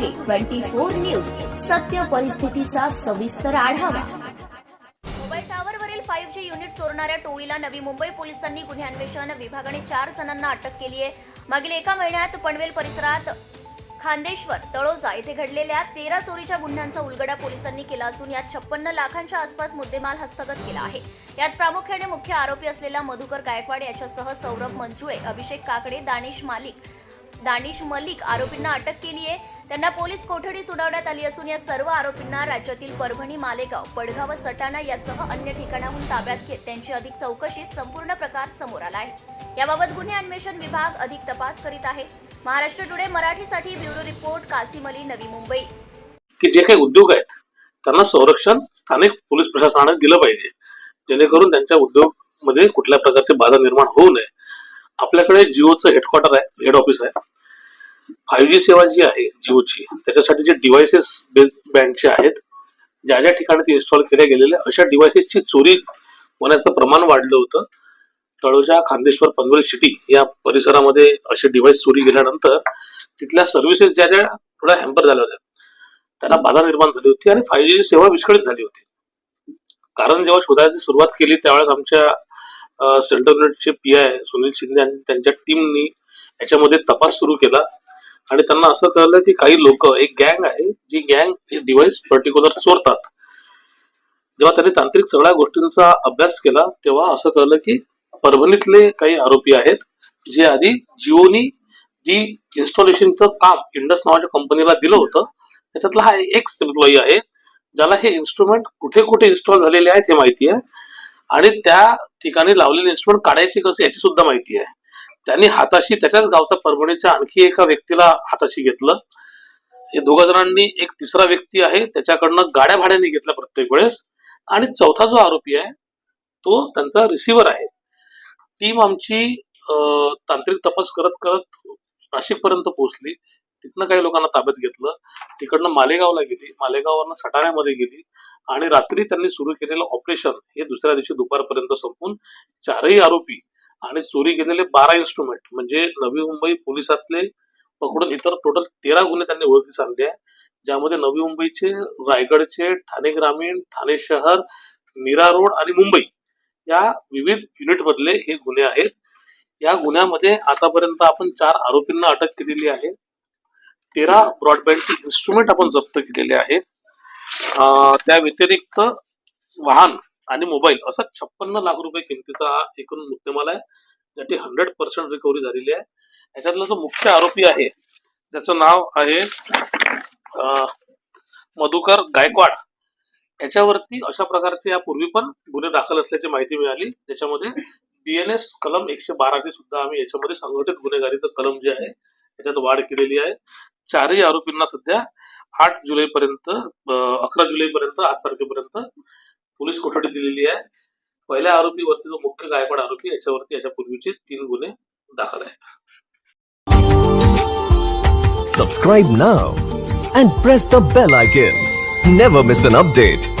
Twenty four news. सत्य परिस्थितीचा सविस्तर आढावा. मोबाईल फाईव्ह जी युनिट चोरणाऱ्या टोळीला नवी मुंबई पोलिसांनी गुन्हे अन्वेषण विभागाने चार जणांना अटक केली आहे. मागील एका महिन्यात पनवेल परिसरात खांदेश्वर तळोजा येथे घडलेल्या तेरा चोरीच्या गुन्ह्यांचा उलगडा पोलिसांनी केला असून यात छप्पन्न लाखांच्या आसपास मुद्देमाल हस्तगत केला आहे. यात प्रामुख्याने मुख्य आरोपी असलेला मधुकर गायकवाड याच्यासह सौरभ मंजुळे अभिषेक काकडे दानिश मालिक दानिश मलिक आरोपींना अटक केली आहे. त्यांना पोलीस कोठडी सुनावण्यात आली असून या सर्व आरोपींना राज्यातील परभणी मालेगाव पडगाव व सटाणा यासह अन्य ठिकाणाहून ताब्यात घेत त्यांची अधिक चौकशीत संपूर्ण प्रकार समोर आला आहे. याबाबत गुन्हे अन्वेषण विभाग अधिक तपास करीत आहे. महाराष्ट्र टुडे मराठीसाठी ब्युरो रिपोर्ट कासिम अली नवी मुंबई. की जे काही उद्योग आहेत त्यांना संरक्षण स्थानिक पोलीस प्रशासनाने दिलं पाहिजे. जेणेकरून त्यांच्या उद्योगमध्ये कुठल्या प्रकारची बाधा निर्माण होऊ नये. आपल्याकडे जिओचं हेडक्वार्टर आहे हेड ऑफिस आहे. फाय जी सेवा जी आहे जिओची त्याच्यासाठी जे डिव्हायसेस बेस बँडचे आहेत ज्या ज्या ठिकाणी ते इन्स्टॉल केल्या गेलेल्या अशा डिव्हायसेसची चोरी होण्याचं प्रमाण वाढलं होतं. तळोजा खांदेश्वर पनवेल सिटी या परिसरामध्ये असे डिव्हाइस चोरी गेल्यानंतर तिथल्या सर्व्हिसेस ज्या ज्या थोड्या हॅम्पर झाल्या होत्या. त्यांना बाधा निर्माण झाली होती आणि फायव्ह जी सेवा विस्कळीत झाली होती. कारण जेव्हा शोधायची सुरुवात केली त्यावेळेस आमच्या सेंटर युनिटचे पी आय सुनील शिंदे आणि त्यांच्या टीमनी याच्यामध्ये तपास सुरू केला. आणि त्यांना असं कळलं की काही लोक एक गँग आहे जी गँग हे डिव्हाइस पर्टिक्युलर चोरतात. जेव्हा त्यांनी तांत्रिक सगळ्या गोष्टींचा अभ्यास केला तेव्हा असं कळलं की परभणीतले काही आरोपी आहेत जे आधी जिओनी जी इन्स्टॉलेशनचं काम इंडस नावाच्या कंपनीला दिलं होतं. त्याच्यातला हा एक एम्प्लॉई आहे ज्याला हे इन्स्ट्रुमेंट कुठे कुठे इन्स्टॉल झालेले आहेत हे माहिती आहे. आणि त्या ठिकाणी लावलेले इन्स्ट्रुमेंट काढायचे कसे याची सुद्धा माहिती आहे. त्यांनी हाताशी त्याच्याच गावचा परभणीच्या आणखी एका व्यक्तीला हाताशी घेतलं. हे दोघा जणांनी एक तिसरा व्यक्ती आहे त्याच्याकडनं गाड्या भाड्याने घेतल्या प्रत्येक वेळेस. आणि चौथा जो आरोपी आहे तो त्यांचा रिसिव्हर आहे. टीम आमची तांत्रिक तपास करत करत नाशिक पर्यंत पोहोचली. तिथनं काही लोकांना ताब्यात घेतलं. तिकडनं मालेगावला गेली. मालेगाववरनं सटाण्यामध्ये गेली. आणि रात्री त्यांनी सुरू केलेलं ऑपरेशन हे दुसऱ्या दिवशी दुपारपर्यंत संपून चारही आरोपी आणि चोरी केलेले बारा इन्स्ट्रुमेंट म्हणजे नवी मुंबई पोलिसातले पकडून इतर टोटल तेरा गुन्हे त्यांनी ओळखीस आणले आहे ज्यामध्ये नवी मुंबईचे रायगडचे ठाणे ग्रामीण ठाणे शहर मीरा रोड आणि मुंबई या विविध युनिटमधले हे गुन्हे आहेत. या गुन्ह्यामध्ये आतापर्यंत आपण चार आरोपींना अटक केलेली आहे. तेरा ब्रॉडबँडचे इन्स्ट्रुमेंट आपण जप्त केलेले आहेत त्या व्यतिरिक्त वाहन आणि मोबाईल असा छप्पन्न लाख रुपये किमतीचा हा एकूण मुद्देमाल आहे. ज्याची हंड्रेड पर्सेंट रिकव्हरी झालेली आहे. याच्यातला जो मुख्य आरोपी आहे त्याचं नाव आहे मधुकर गायकवाड. याच्यावरती अशा प्रकारचे यापूर्वी पण गुन्हे दाखल असल्याची माहिती मिळाली. त्याच्यामध्ये बीएनएस कलम एकशे बाराची सुद्धा आम्ही याच्यामध्ये संघटित गुन्हेगारीचं कलम जे आहे त्याच्यात वाढ केलेली आहे. चारही आरोपींना सध्या आठ जुलैपर्यंत अकरा जुलैपर्यंत आज तारखेपर्यंत पोलीस कोठडी दिलेली आहे. पहिल्या आरोपीवरती जो मुख्य गायकवाड आरोपी याच्यावरती याच्या पूर्वीचे तीन गुन्हे दाखल आहेत. Subscribe now and press the bell icon never miss an update